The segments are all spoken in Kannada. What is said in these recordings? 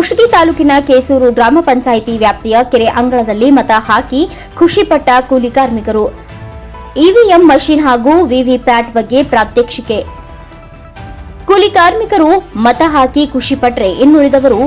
ಕುಷ್ಟಗಿ ತಾಲೂಕಿನ ಕೇಸೂರು ಗ್ರಾಮ ಪಂಚಾಯಿತಿ ವ್ಯಾಪ್ತಿಯ ಕೆರೆ ಅಂಗಳದಲ್ಲಿ ಮತ ಹಾಕಿ ಖುಷಿಪಟ್ಟ ಕೂಲಿ ಕಾರ್ಮಿಕರು. ಇವಿಎಂ ಮಷಿನ್ ಹಾಗೂ ವಿವಿಪ್ಯಾಟ್ ಬಗ್ಗೆ ಪ್ರಾತ್ಯಕ್ಷಿಕೆ. ಕೂಲಿ ಕಾರ್ಮಿಕರು ಮತ ಹಾಕಿ ಖುಷಿಪಟ್ಟರೆ ಇನ್ನುಳಿದವರು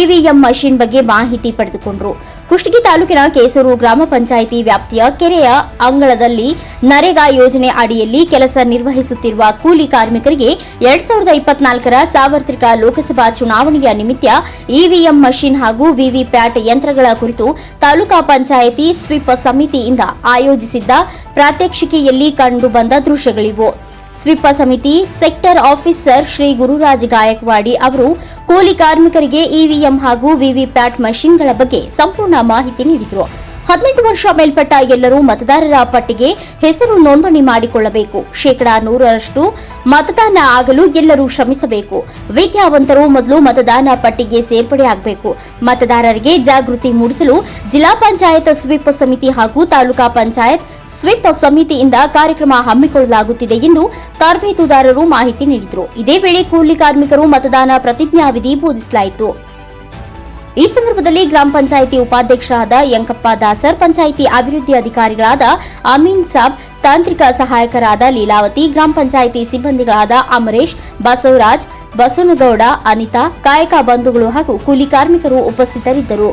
ಇವಿಎಂ ಮಷಿನ್ ಬಗ್ಗೆ ಮಾಹಿತಿ ಪಡೆದುಕೊಂಡರು. ಕುಷ್ಟಗಿ ತಾಲೂಕಿನ ಕೇಸೂರು ಗ್ರಾಮ ಪಂಚಾಯಿತಿ ವ್ಯಾಪ್ತಿಯ ಕೆರೆಯ ಅಂಗಳದಲ್ಲಿ ನರೇಗಾ ಯೋಜನೆ ಅಡಿಯಲ್ಲಿ ಕೆಲಸ ನಿರ್ವಹಿಸುತ್ತಿರುವ ಕೂಲಿ ಕಾರ್ಮಿಕರಿಗೆ ಎರಡ್ ಸಾವಿರದ ಇಪ್ಪತ್ನಾಲ್ಕರ ಸಾರ್ವತ್ರಿಕ ಲೋಕಸಭಾ ಚುನಾವಣೆಯ ನಿಮಿತ್ತ ಇವಿಎಂ ಮಷಿನ್ ಹಾಗೂ ವಿವಿಪ್ಯಾಟ್ ಯಂತ್ರಗಳ ಕುರಿತು ತಾಲೂಕಾ ಪಂಚಾಯಿತಿ ಸ್ವೀಪ್ ಸಮಿತಿಯಿಂದ ಆಯೋಜಿಸಿದ್ದ ಪ್ರಾತ್ಯಕ್ಷಿಕೆಯಲ್ಲಿ ಕಂಡುಬಂದ ದೃಶ್ಯಗಳಿವು. ಸ್ವೀಪ ಸಮಿತಿ ಸೆಕ್ಟರ್ ಆಫೀಸರ್ ಶ್ರೀ ಗುರುರಾಜ್ ಗಾಯಕ್ವಾಡಿ ಅವರು ಕೂಲಿ ಕಾರ್ಮಿಕರಿಗೆ ಇವಿಎಂ ಹಾಗೂ ವಿವಿಪ್ಯಾಟ್ ಮಷಿನ್ಗಳ ಬಗ್ಗೆ ಸಂಪೂರ್ಣ ಮಾಹಿತಿ ನೀಡಿದರು. ಹದಿನೆಂಟು ವರ್ಷ ಮೇಲ್ಪಟ್ಟ ಎಲ್ಲರೂ ಮತದಾರರ ಪಟ್ಟಿಗೆ ಹೆಸರು ನೋಂದಣಿ ಮಾಡಿಕೊಳ್ಳಬೇಕು. ಶೇಕಡಾ ನೂರರಷ್ಟು ಮತದಾನ ಆಗಲು ಎಲ್ಲರೂ ಶ್ರಮಿಸಬೇಕು. ವಿದ್ಯಾವಂತರು ಮೊದಲು ಮತದಾನ ಪಟ್ಟಿಗೆ ಸೇರ್ಪಡೆ ಆಗಬೇಕು. ಮತದಾರರಿಗೆ ಜಾಗೃತಿ ಮೂಡಿಸಲು ಜಿಲ್ಲಾ ಪಂಚಾಯತ್ ಸ್ವೀಪ್ ಸಮಿತಿ ಹಾಗೂ ತಾಲೂಕಾ ಪಂಚಾಯತ್ ಸ್ವೀಪ್ ಸಮಿತಿಯಿಂದ ಕಾರ್ಯಕ್ರಮ ಹಮ್ಮಿಕೊಳ್ಳಲಾಗುತ್ತಿದೆ ಎಂದು ತರಬೇತುದಾರರು ಮಾಹಿತಿ ನೀಡಿದರು. ಇದೇ ವೇಳೆ ಕೂಲಿ ಕಾರ್ಮಿಕರು ಮತದಾನ ಪ್ರತಿಜ್ಞಾವಿಧಿ ಬೋಧಿಸಲಾಯಿತು. ಈ ಸಂದರ್ಭದಲ್ಲಿ ಗ್ರಾಮ ಪಂಚಾಯಿತಿ ಉಪಾಧ್ಯಕ್ಷರಾದ ಯಂಕಪ್ಪ ದಾಸರ್, ಪಂಚಾಯಿತಿ ಅಭಿವೃದ್ಧಿ ಅಧಿಕಾರಿಗಳಾದ ಅಮೀನ್ ಸಾಬ್, ತಾಂತ್ರಿಕ ಸಹಾಯಕರಾದ ಲೀಲಾವತಿ, ಗ್ರಾಮ ಪಂಚಾಯಿತಿ ಸಿಬ್ಬಂದಿಗಳಾದ ಅಮರೇಶ್, ಬಸವರಾಜ್ ಬಸವನಗೌಡ ಅನಿತಾ, ಕಾಯಕ ಬಂಧುಗಳು ಹಾಗೂ ಕೂಲಿ ಕಾರ್ಮಿಕರು ಉಪಸ್ಥಿತರಿದ್ದರು.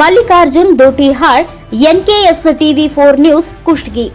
Mallikarjun Dotihal NKS TV four news, Kushtagi.